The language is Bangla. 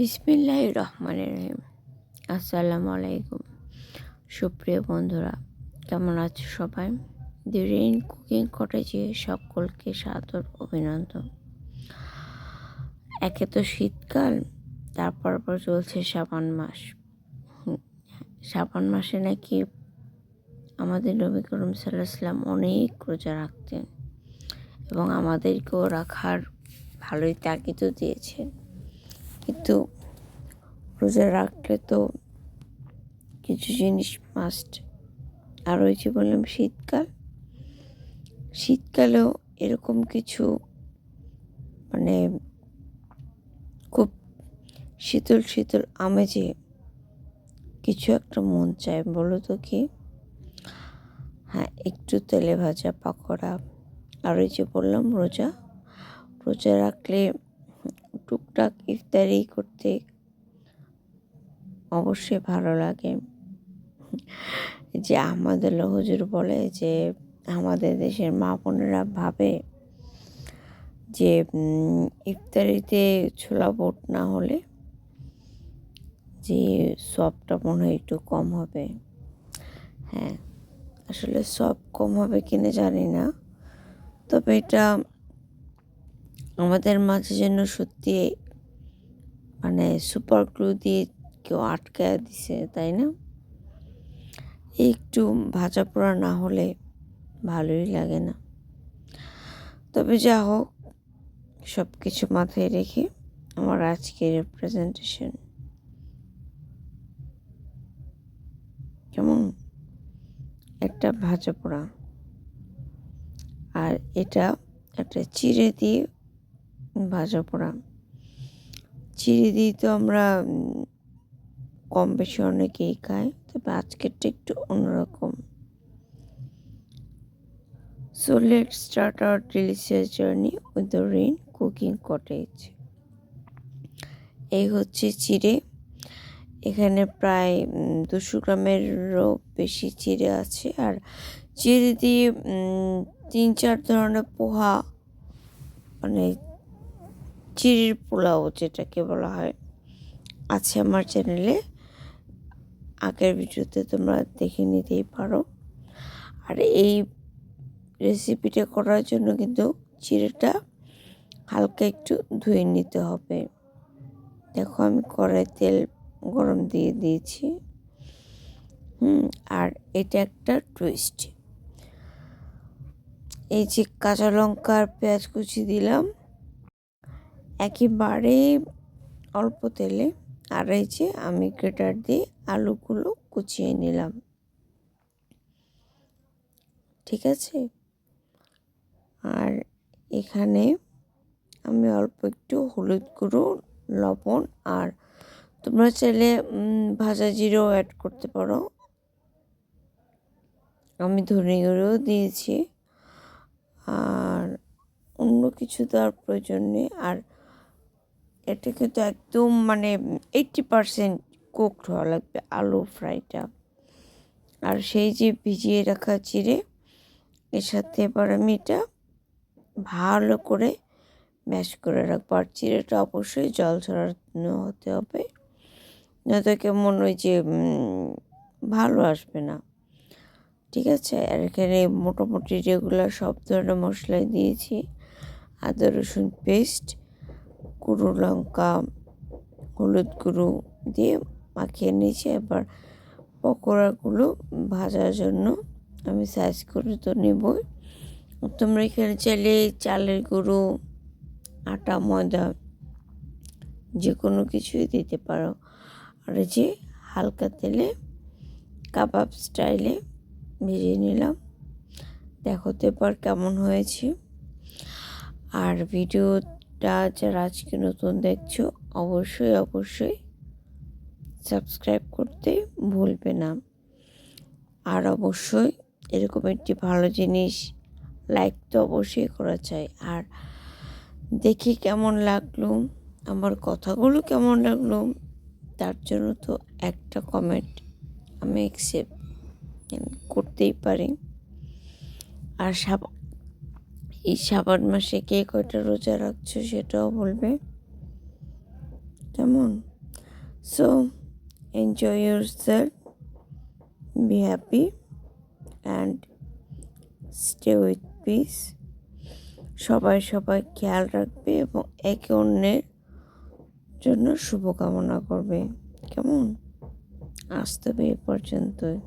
বিসমিল্লাহ রহমানের রহিম আসসালামু আলাইকুম সুপ্রিয় বন্ধুরা, কেমন আছো সবাই? দি রেইন কুকিং কটেজে সকলকে সাদর অভিনন্দন। একে তো শীতকাল তারপর পর চলছে শ্রাবণ মাস। শ্রাবণ মাসে নাকি আমাদের নবী করিম সাল্লাহাম অনেক রোজা রাখতেন এবং আমাদেরকেও রাখার ভালোই তাগিদও দিয়েছেন। কিন্তু রোজা রাখলে তো কিছু জিনিস মাস্ট আর ওই যে বললাম শীতকাল, শীতকালেও এরকম কিছু মানে খুব শীতল শীতল আমেজে কিছু একটা মন চায়। বলো তো কি? হ্যাঁ একটু তেলে ভাজা, পাকোড়া, আর ওই যে বললাম রোজা রোজা রাখলে টুকটাক ইফতারি করতে অবশ্যই ভালো লাগে। যে আমাদের হুজুর বলে যে আমাদের দেশের মা বোনেরা ভাবে যে ইফতারিতে ছোলা বোট না হলে যে সবটা মনে হয় একটু কম হবে। হ্যাঁ আসলে সব কম হবে কিনা জানি না। তবে এটা আমাদের মাঝে যেন সত্যি মানে সুপার গ্লু দিয়ে কেউ আটকায় দিছে, তাই না? একটু ভাজা পোড়া না হলে ভালোই লাগে না। তবে যা হোক সব কিছু মাথায় রেখে আমার আজকের প্রেজেন্টেশন কেমন? একটা ভাজা পোড়া। আর এটা একটা চিড়ে দিয়ে ভাজা পোড়া। চিড়ে দিয়ে তো আমরা কম বেশি অনেকেই খাই, তবে আজকেরটা একটু অন্যরকম। So let start our delicious journey with the rain cooking cottage এই হচ্ছে চিড়ে। এখানে প্রায় দুশো গ্রামেরও বেশি চিড়ে আছে। আর চিড়ে দিয়ে তিন চার ধরনের পোহা মানে চিড়ির পোলাও যেটাকে বলা হয়, আছে আমার চ্যানেলে। আগের ভিডিওতে তোমরা দেখে নিতেই পারো। আর এই রেসিপিটা করার জন্য কিন্তু চিড়েটা হালকা একটু ধুয়ে নিতে হবে। দেখো আমি কড়াই তেল গরম দিয়ে দিয়েছি। হুম, আর এটা একটা টুইস্ট এই যে কাঁচা লঙ্কা আর পেঁয়াজ কুচি দিলাম। একেবারে অল্প তেলে আর আমি গ্রেটার দিয়ে আলুগুলো কুচিয়ে নিলাম। ঠিক আছে? আর এখানে আমি অল্প একটু হলুদ গুঁড়ো, লবণ আর তোমরা চাইলে ভাজা জিরেও অ্যাড করতে পারো। আমি ধনে গুঁড়োও দিয়েছি। আর অন্য কিছু দেওয়ার প্রয়োজন নেই। আর এটা কিন্তু একদম মানে এইটটি পারসেন্ট কুকড হওয়া লাগবে আলু ফ্রাইটা আর সেই যে ভিজিয়ে রাখা চিড়ে এর সাথে এবার আমি এটা ভালো করে ম্যাশ করে রাখব। আর চিড়েটা অবশ্যই জল ছড়ানো হতে হবে নয়তো কেমন ওই যে ভালো আসবে না। ঠিক আছে? আর এখানে মোটামুটি রেগুলার সব ধরনের মশলাই দিয়েছি। আদা, রসুন পেস্ট গুঁড়ো লঙ্কা, হলুদ গুঁড়ো দিয়ে মাখিয়ে নিয়েছি। এবার পকোড়াগুলো ভাজার জন্য আমি সাইজ করে তো নেবই। তোমরা এখানে চাইলে চালের গুঁড়ো, আটা, ময়দা যে কোনো কিছুই দিতে পারো। আর যে হালকা তেলে কাবাব স্টাইলে ভেজে নিলাম। দেখো তো এবার কেমন হয়েছে। আর ভিডিওটা যারা আজকে নতুন দেখছ, অবশ্যই অবশ্যই সাবস্ক্রাইব করতে ভুলবে না। আর অবশ্যই এরকম একটি ভালো জিনিস লাইক তো অবশ্যই করা চাই। আর দেখি কেমন লাগল, আমার কথাগুলো কেমন লাগল, তার জন্য তো একটা কমেন্ট আমি অ্যাকসেপ্ট করতেই পারি। আর সাব এই শ্রাবণ মাসে কে কয়টা রোজা রাখছো সেটাও বলবে। কেমন? So enjoy yourself be happy and stay with peace সবাই সবাই খেয়াল রাখবে এবং একে অন্যের জন্য শুভকামনা করবে। কেমন? আসতে হবে এ পর্যন্তই।